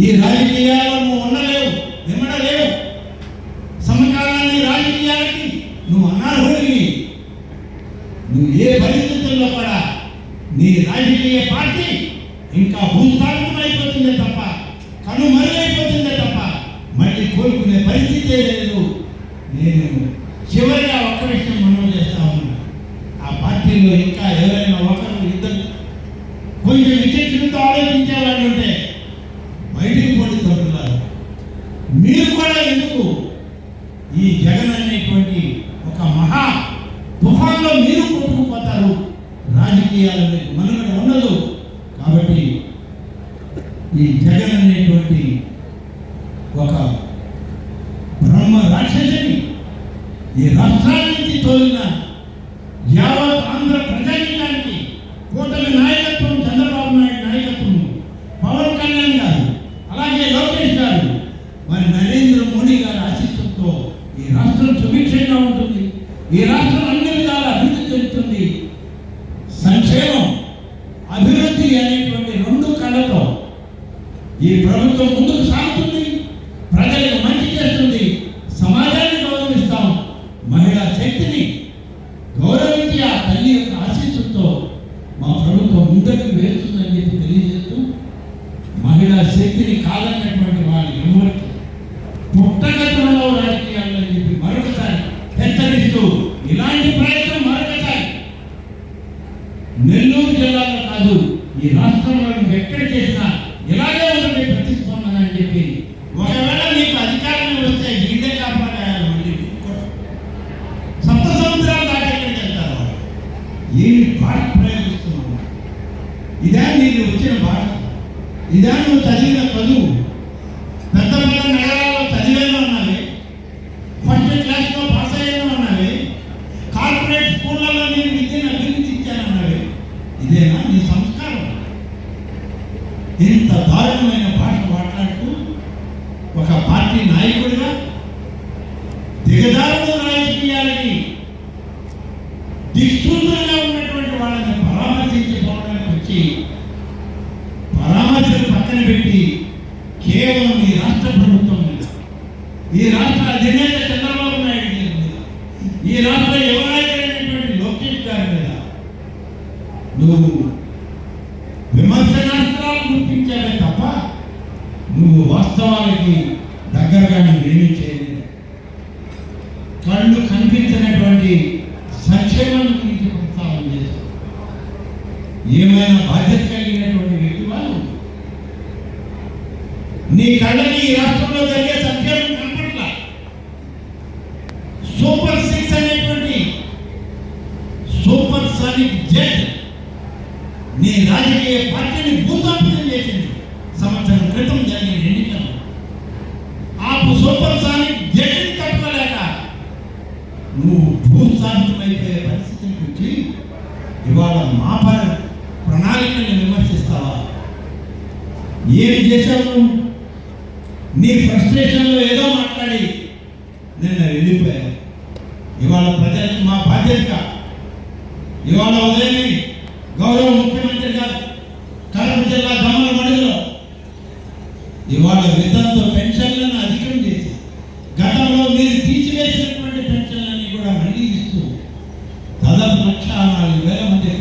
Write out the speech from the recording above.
ఈ రాజకీయాలు నువ్వు ఉండలేవు నిమ్మడలేవు సమకాలాన్ని రాజకీయాలకి నువ్వు అనర్హుడివి. నువ్వు ఏ పరిస్థితుల్లో కూడా నీ రాజకీయ పార్టీ ఇంకా భూస్థాపితమైపోతుందే తప్ప కనుమరుగైపోతుందే తప్ప మళ్ళీ కోలుకునే పరిస్థితే లేదు. నేను చివరిగా ఒక్క విషయం మనం చేస్తా ఉన్నా. ఆ పార్టీలో ఇంకా ఎవరైనా తుఫాన్లో మీరు కొట్టుకుపోతారు. రాజకీయాలు మనమే మనుగడ ఉండదు. కాబట్టి ఈ జగన్ అనేటువంటి ఒక బ్రహ్మ రాక్షసిని ఈ రాష్ట్రాల నుంచి తోలిన యావత్ ఆంధ్ర ప్రజానీకానికి కూటమి నాయకత్వం చంద్రబాబు నాయుడు నాయకత్వం పవన్ కళ్యాణ్ గారు అలాగే లోకేష్ గారు. మరి నరేంద్ర మోడీ గారి ఆశీస్సుతో ఈ రాష్ట్రం సుభిక్షంగా ఉంటుంది. ఈ రాష్ట్రం అనేటువంటి రెండు కళ్ళతో ఈ ప్రభుత్వం ముందుకు సాగుతుంది ప్రజలకు మంచి చేస్తుంది సమాజాన్ని గౌరవిస్తాం. మహిళా శక్తిని గౌరవించి ఆ తల్లి యొక్క ఆశీస్సుతో మా ప్రభుత్వం ముందుకు వెళ్తుందని చెప్పి తెలియజేస్తూ మహిళా శక్తిని కాదన్నటువంటి వాళ్ళు ఎవరికి పుట్టగతంలో రాజకీయాలని చెప్పి మరొకసారి హెచ్చరిస్తూ ఇలాంటి ఈ రాష్ట్రంలో ఎక్కడ చేసినా ఇలాగే ఉంటుంది ప్రతిస్పందన అని చెప్పి ఒకవేళ నీకు అధికారం వస్తే మళ్ళీ ఇంకోటి. సప్త సముద్రాలు దాటి ఎక్కడికి వెళ్తారు? ఏమి భాష ప్రయోగిస్తున్నావు ఇదా నీకు వచ్చిన భాష ఇదా నువ్వు చదివిన చదువు ఇంత దారుణమైన భాష మాట్లాడుతూ ఒక పార్టీ నాయకుడిగా దిగజారుడు రాజకీయాలకి దిక్సూచులుగా ఉన్నటువంటి వాళ్ళని పరామర్శించుకోవడానికి వచ్చి పరామర్శలు పక్కన పెట్టి కేవలం ఈ రాష్ట్ర ప్రభుత్వం మీద ఈ రాష్ట్ర అధినేత చంద్రబాబు నాయుడు గారి మీద ఈ రాష్ట్ర యువనాయకుడైనటువంటి లోకేష్ గారి మీద నువ్వు నువ్వు వాస్తవాలకి దగ్గరగా ఏమీ చేయలేదు. కళ్ళు కనిపించినటువంటి సంక్షేమం గురించి ప్రస్తావన చేశావు ఏమైనా బాధ్యత కలిగినటువంటి వ్యక్తి వాళ్ళు? నీ కళ్ళని ఈ రాష్ట్రంలో జరిగే సంక్షేమం కనపట్ల సూపర్ సిక్స్ అనేటువంటి సూపర్ సానిక్ జెట్ నీ రాజకీయ పార్టీని భూతాపితం చేసింది. సంవత్సరం క్రితం జరిగిన ఎన్నికలు. ఆపు సూపర్ సానిక్ జెట్ని తట్టుకోలేక నువ్వు భూస్థాపితమైపోయే పరిస్థితిని వచ్చి ఇవాళ మా ప- ప్రణాళికని విమర్శిస్తావా? ఏమి చేశావు నువ్వు? నీ ఫ్రస్ట్రేషన్లో ఏదో మాట్లాడి నిన్న వెళ్ళిపోయావు. ఇవాళ ప్రజలకు మా బాధ్యతగా ఇవాళ ఉదయం గౌరవ ముఖ్యమంత్రి గారు కడప జిల్లా దమ్మల ఇవాళ వితంత పెన్షన్లను అధికం చేసి గతంలో మీరు తీసివేసినటువంటి పెన్షన్లన్నీ కూడా మళ్ళీ ఇస్తూ దాదాపు లక్ష నాలుగు వేల మంది